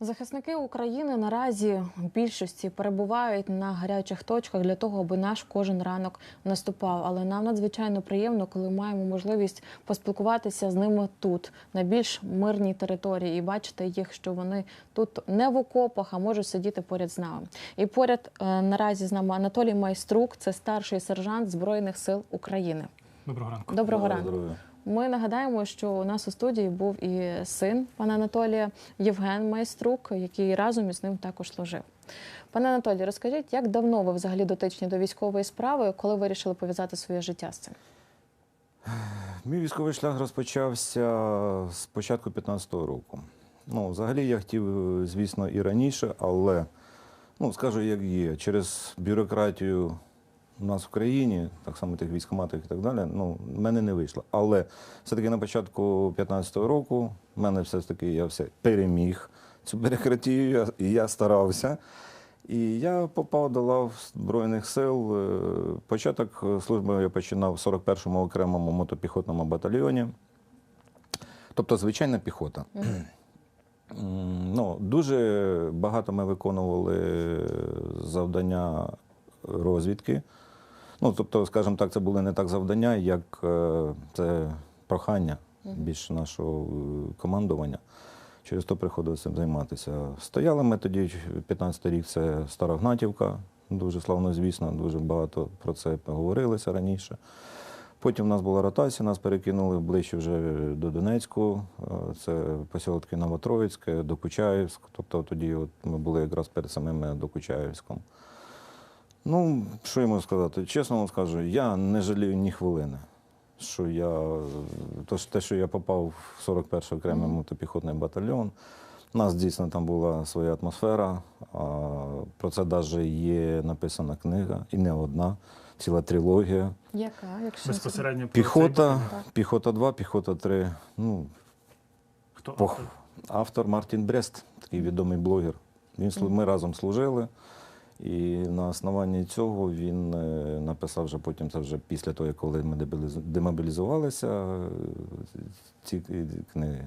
Захисники України наразі в більшості перебувають на гарячих точках для того, аби наш кожен ранок наступав. Але нам надзвичайно приємно, коли маємо можливість поспілкуватися з ними тут, на більш мирній території, і бачити їх, що вони тут не в окопах, а можуть сидіти поряд з нами. І поряд е, наразі з нами Анатолій Майструк, це старший сержант Збройних сил України. Доброго ранку. Доброго ранку. Ми нагадаємо, що у нас у студії був і син пана Анатолія Євген Майструк, який разом із ним також служив. Пане Анатолій, розкажіть, як давно ви взагалі дотичні до військової справи, коли вирішили пов'язати своє життя з цим? Мій військовий шлях розпочався з початку 15-го року. Ну, взагалі я хотів, звісно, і раніше, але ну, скажу, як є, через бюрократію у нас в країні, так само тих військоматів і так далі, ну, в мене не вийшло. Але все-таки на початку 15-го року в мене все ж таки я все переміг цю бюрократію, я- і я старався. І я попав до лав Збройних сил. Е, Початок служби я починав в 41-му окремому мотопіхотному батальйоні. Тобто звичайна піхота. Ну, дуже багато ми виконували завдання розвідки. Ну, тобто, скажімо так, це були не так завдання, як е, це прохання більше нашого е, командування. Через то приходилося цим займатися. Стояли ми тоді, 15 рік, це Стара Гнатівка, дуже славно звісно, дуже багато про це говорилося раніше. Потім у нас була ротація, нас перекинули ближче вже до Донецьку, е, це посілки Новотроїцьке, Докучаївськ. Тобто тоді от ми були якраз перед самим Докучаївськом. Ну, що я можу сказати? Чесно вам скажу, я не жалію ні хвилини. Що я, то, те, що я попав в 41-й окремий мотопіхотний батальйон, у нас дійсно там була своя атмосфера. А, про це навіть є написана книга, і не одна, ціла трилогія. Яка? Якщо Безпосередньо Піхота, цей- піхота 2, піхота 3. Ну, Хто Пох- автор? автор Мартін Брест, такий відомий блогер. Він, ми разом служили. І на основанні цього він е, написав вже потім, це вже після того, коли ми демобілізувалися, е, ці книги.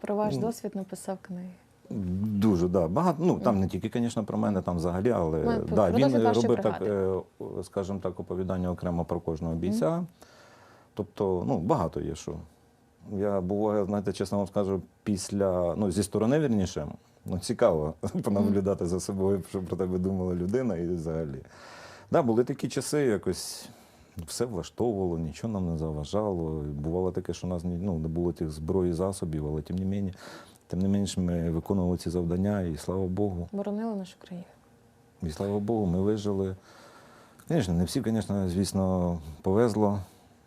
про ваш Ну, досвід написав книги. Дуже, да. Багато. Ну там не тільки, звісно, про мене, там взагалі, але про- да, він робив так, е, скажімо так, оповідання окремо про кожного бійця. Тобто, ну, багато є що. Я буває, знаєте, чесно вам скажу, після, ну, зі сторони вірніше, ну, цікаво понаблюдати за собою, що про тебе думала людина і взагалі. Да, були такі часи, якось все влаштовувало, нічого нам не заважало. Бувало таке, що у нас ну, не було тих зброї засобів, але тим не менше, тим не менш ми виконували ці завдання, і слава Богу. Боронили нашу країну. І слава Богу, ми вижили. Звісно, не всі, звісно, звісно, повезло,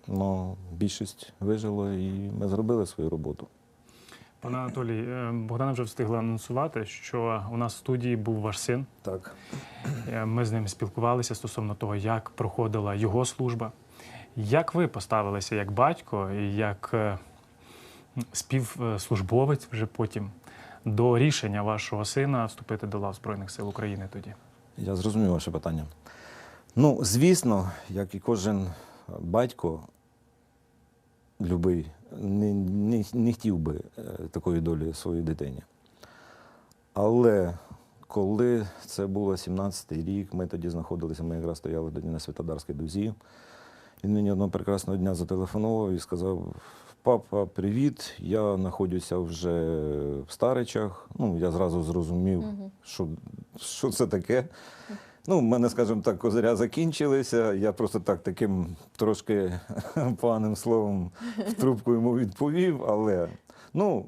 але більшість вижило і ми зробили свою роботу. Пане Анатолій, е, Богдана вже встигла анонсувати, що у нас в студії був ваш син. Так. Е, Ми з ним спілкувалися стосовно того, як проходила його служба. Як ви поставилися як батько і як е, співслужбовець вже потім до рішення вашого сина вступити до лав Збройних сил України тоді? Я зрозумів ваше питання. Ну, звісно, як і кожен батько, любий, не, не, не хотів би е, такої долі своїй дитині. Але коли це було 17-й рік, ми тоді знаходилися, ми якраз стояли тоді на Святодарській дузі. Він мені одного прекрасного дня зателефонував і сказав: Папа, привіт, я знаходжуся вже в Старичах. Ну, я зразу зрозумів, що, що це таке. Ну, в мене, скажімо так, козиря закінчилися. Я просто так таким трошки поганим словом в трубку йому відповів, але ну.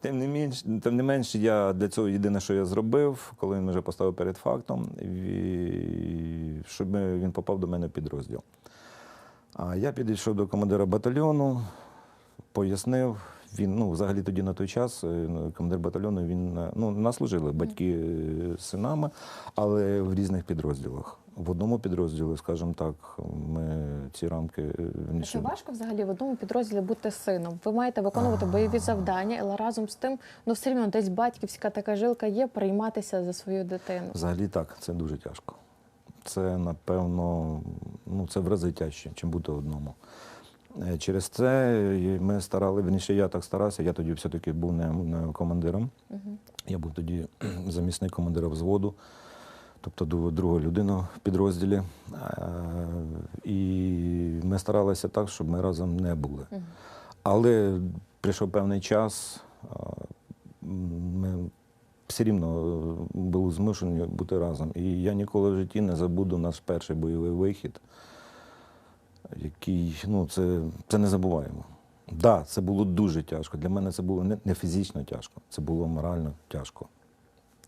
Тим не менш, тим не менш, я для цього єдине, що я зробив, коли він вже поставив перед фактом, і- щоб він попав до мене в підрозділ. А я підійшов до командира батальйону, пояснив. Він, ну, взагалі тоді на той час, е, ну, командир батальйону, він е, ну, нас служили батьки е, з синами, але в різних підрозділах. В одному підрозділі, скажімо так, ми ці рамки Це важко взагалі в одному підрозділі бути сином. Ви маєте виконувати бойові завдання, але разом з тим, ну все рівно десь батьківська така жилка є прийматися за свою дитину. Взагалі так, це дуже тяжко. Це, напевно, ну, це в рази тяжче, чим бути одному. Е, Через це е, ми старали, верніше, я так старався, я тоді все-таки був не, не командиром. Мгм. Я був тоді замісник командира взводу, тобто друга людина в підрозділі. І ми старалися так, щоб ми разом не були. Мгм. Але прийшов певний час, ми все рівно е, були змушені бути разом. І я ніколи в житті не забуду наш перший бойовий вихід, який, ну, це, це не забуваємо. Так, да, це було дуже тяжко. Для мене це було не, не фізично тяжко, це було морально тяжко.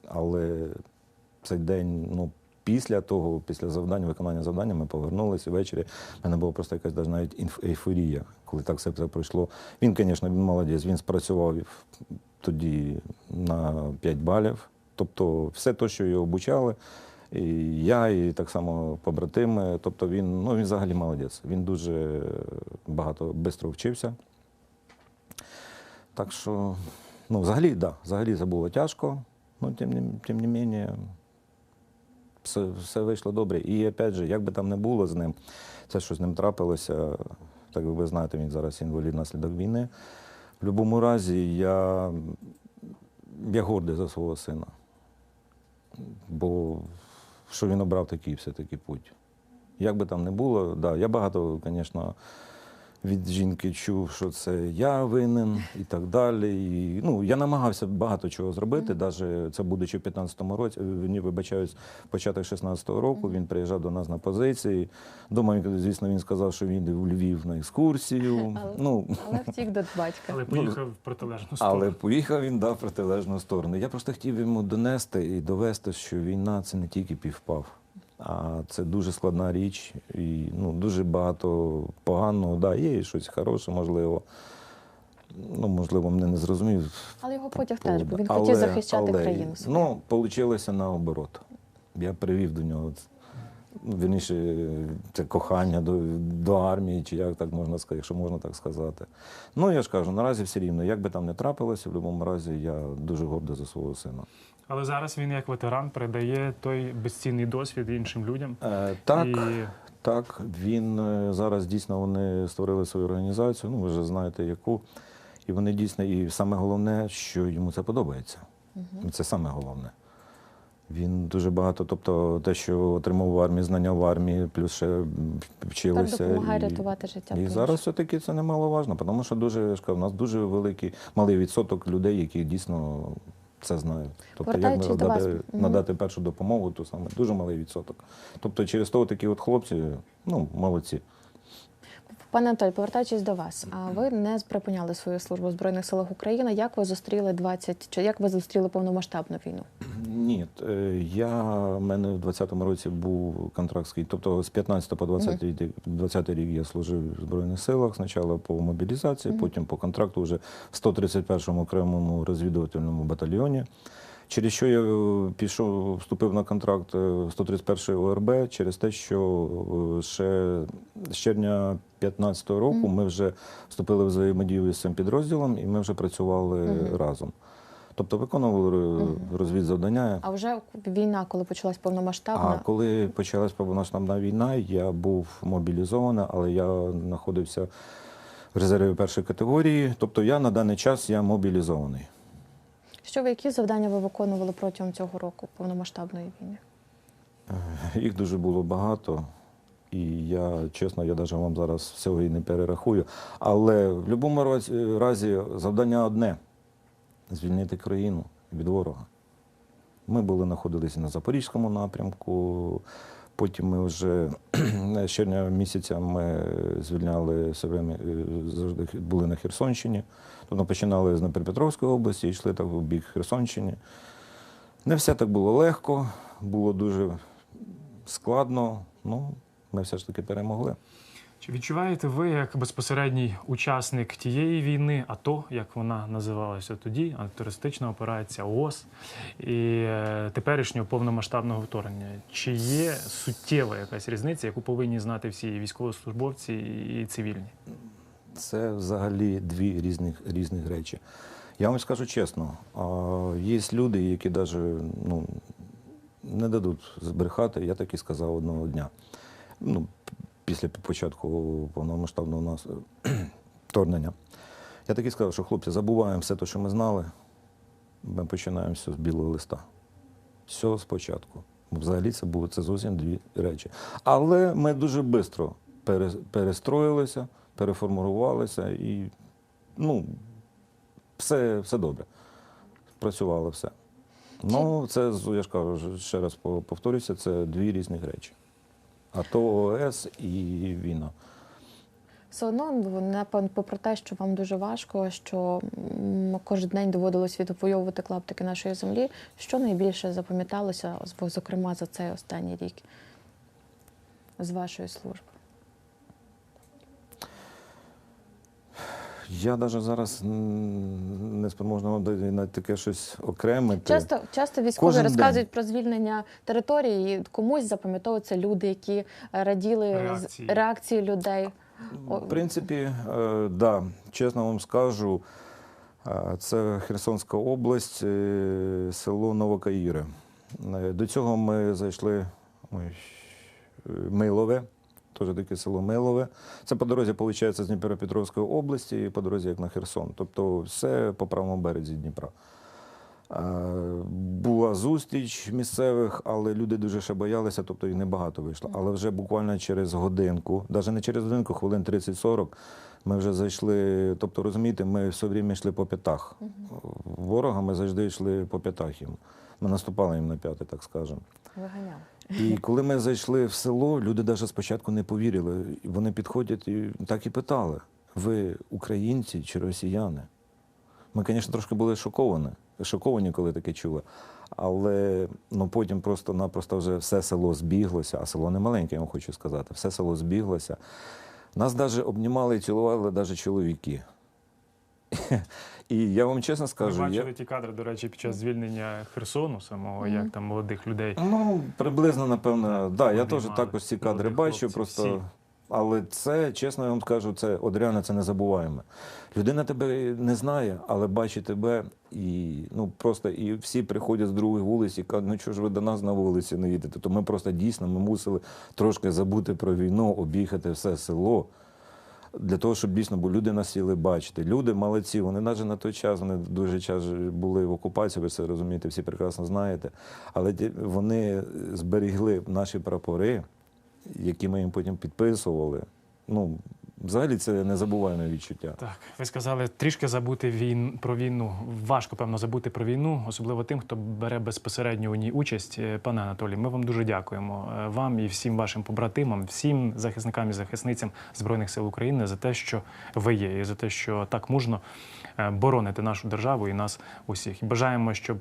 Але цей день, ну, після того, після завдання, виконання завдання, ми повернулися ввечері. У мене була просто якась навіть ейфорія, коли так все пройшло. Він, звісно, молодець, він спрацював тоді на 5 балів. Тобто, все те, що його обучали, і я, і так само побратими. Тобто він, ну, він взагалі молодець. Він дуже багато швидко вчився. Так що, ну, взагалі, так, да, взагалі це було тяжко, але тим, не- тим не менше, все, все вийшло добре. І опять же, як би там не було з ним, це, що з ним трапилося, так ви знаєте, він зараз інвалід наслідок війни. В будь-якому разі я, я гордий за свого сина. Бо що він обрав такий все-таки путь. Як би там не було, да, я багато, звісно, від жінки чув, що це я винен і так далі. І, ну, я намагався багато чого зробити, навіть це будучи в 15-му році, е, ні, вибачаюсь, початок 16-го року, він приїжджав до нас на позиції. Дома, звісно, він сказав, що він йде в Львів на екскурсію. Але- Ну, Але втік до батька. Але поїхав в протилежну сторону. але поїхав він дав протилежну сторону. Я просто хотів йому донести і довести, що війна це не тільки півпав, а це дуже складна річ. І ну, дуже багато поганого. Да, є і щось хороше, можливо. Ну, можливо, мене не зрозумів. Але його потяг теж, бо він Але- хотів захищати але, країну. свою. Ну, вийшло наоборот. Я привів до нього. Вірніше, це кохання до, до армії, чи як так можна сказати, якщо можна так сказати. Ну, я ж кажу, наразі все рівно, як би там не трапилося, в будь-якому разі я дуже гордий за свого сина. Але зараз він як ветеран передає той безцінний досвід іншим людям. Е, так, І так, він е, зараз дійсно вони створили свою організацію, ну ви вже знаєте яку. І вони дійсно, і саме головне, що йому це подобається. І Це саме головне. Він дуже багато, тобто те, що отримав в армії, знання в армії, плюс ще м, Так вчилися. допомагає і- рятувати життя. І зараз все-таки це немаловажно, тому що дуже я ж кажу, у нас дуже великий малий відсоток людей, які дійсно це знаю. Тобто, як до надати, вас, надати першу допомогу, то саме дуже малий відсоток. Тобто, через того такі от хлопці, ну, молодці. Пане Анатолій, повертаючись до вас, а ви не припиняли свою службу в Збройних силах України. Як ви зустріли 20, чи як ви зустріли повномасштабну війну? Ні, е, я в мене в 20-му році був контрактський, тобто з 15 по 20, рік- 20 рік я служив в Збройних силах, спочатку по мобілізації, потім по контракту вже в 131-му окремому розвідувальному батальйоні. Через що я е, пішов, вступив на контракт е, 131 ОРБ через те, що е, ще з червня 2015 року ми вже вступили в взаємодію з цим підрозділом і ми вже працювали разом. Тобто виконували е, розвідзавдання. А вже війна, коли почалась повномасштабна, А коли почалась повномасштабна війна, я був мобілізований, але я знаходився в резерві першої категорії. Тобто я на даний час я мобілізований. Що ви які завдання ви виконували протягом цього року повномасштабної війни? Їх дуже було багато. І я, чесно, я навіть вам зараз всього і не перерахую. Але в будь-якому разі, разі завдання одне звільнити країну від ворога. Ми були знаходилися на Запорізькому напрямку. Потім ми вже щодня місяця ми звільняли себе, е, завжди були на Херсонщині. Тобто починали з Дніпропетровської області йшли так в бік Херсонщини. Не все так було легко, було дуже складно. Ну, ми все ж таки перемогли. Чи відчуваєте ви як безпосередній учасник тієї війни, АТО, як вона називалася тоді, антитерористична операція ООС і е, теперішнього повномасштабного вторгнення? Чи є суттєва якась різниця, яку повинні знати всі військовослужбовці і цивільні? Це взагалі дві різних, різних речі. Я вам скажу чесно, є люди, які навіть ну, не дадуть збрехати, я так і сказав одного дня. Ну, після початку повномасштабного нас вторгнення. Я таки сказав, що хлопці, забуваємо все те, що ми знали. Ми починаємо все з білого листа. Все спочатку. Взагалі це було це зовсім дві речі. Але ми дуже швидко перестроїлися, переформувалися і ну, все, все добре. Працювало все. Ну, це, я ж кажу, ще раз по- повторюся, це дві різні речі. АТО ООС і війна. Все одно, напевно, попри те, що вам дуже важко, що кожен день доводилось відвоювати клаптики нашої землі, що найбільше запам'яталося, зокрема, за цей останній рік з вашої служби? Я навіть зараз не спроможна вам на таке щось окремити. Часто, часто військові Кожен розказують про звільнення території, і комусь запам'ятовуються люди, які е, раділи Реакції. реакції людей. В принципі, е, да, чесно вам скажу, е, це Херсонська область, село Новокаїре. До цього ми зайшли ой, Милове, теж таке село Милове. Це по дорозі, виходить, з Дніпропетровської області, і по дорозі як на Херсон. Тобто все по правому березі Дніпра. Була зустріч місцевих, але люди дуже ще боялися, тобто і небагато вийшло. Але вже буквально через годинку, навіть не через годинку, хвилин 30-40, ми вже зайшли. Тобто, розумієте, ми все время йшли по п'ятах. Ворога ми завжди йшли по п'ятах їм. Ми наступали їм на п'яти, так скажемо. Виганяли. І коли ми зайшли в село, люди навіть спочатку не повірили. Вони підходять і так і питали: ви українці чи росіяни? Ми, звісно, трошки були шоковані, шоковані, коли таке чули. Але ну, потім просто-напросто вже все село збіглося, а село не маленьке, я вам хочу сказати. Все село збіглося. Нас навіть обнімали і цілували навіть чоловіки. І я вам чесно Ми скажу, я... бачили ті кадри, до речі, під час звільнення Херсону самого, як там молодих людей. Ну, приблизно, напевно, да, я теж також ці кадри бачу, просто. всі. Але це, чесно я вам скажу, це от реально це не забуваємо. Людина тебе не знає, але бачить тебе і ну просто і всі приходять з другої вулиці і кажуть, ну чого ж ви до нас на вулиці не їдете? То ми просто дійсно ми мусили трошки забути про війну, об'їхати все село. Для того, щоб дійсно, бо люди нас сіли бачити. Люди молодці, вони навіть на той час, вони дуже час були в окупації, ви це розумієте, всі прекрасно знаєте. Але вони зберігли наші прапори, які ми їм потім підписували. Ну, взагалі це незабуваєме відчуття. Так, ви сказали трішки забути війн про війну. Важко, певно, забути про війну, особливо тим, хто бере безпосередньо у ній участь. Е, Пане Анатолій, ми вам дуже дякуємо е, вам і всім вашим побратимам, всім захисникам і захисницям збройних сил України за те, що ви є, і за те, що так мужно е, бороните нашу державу і нас усіх. Бажаємо, щоб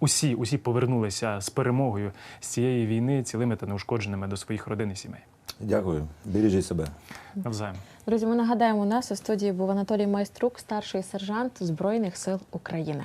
усі, усі повернулися з перемогою з цієї війни цілими та неушкодженими до своїх родин і сімей. Дякую. Бережіть себе. Навзаєм. Друзі, ми нагадаємо, у нас у студії був Анатолій Майструк, старший сержант Збройних сил України.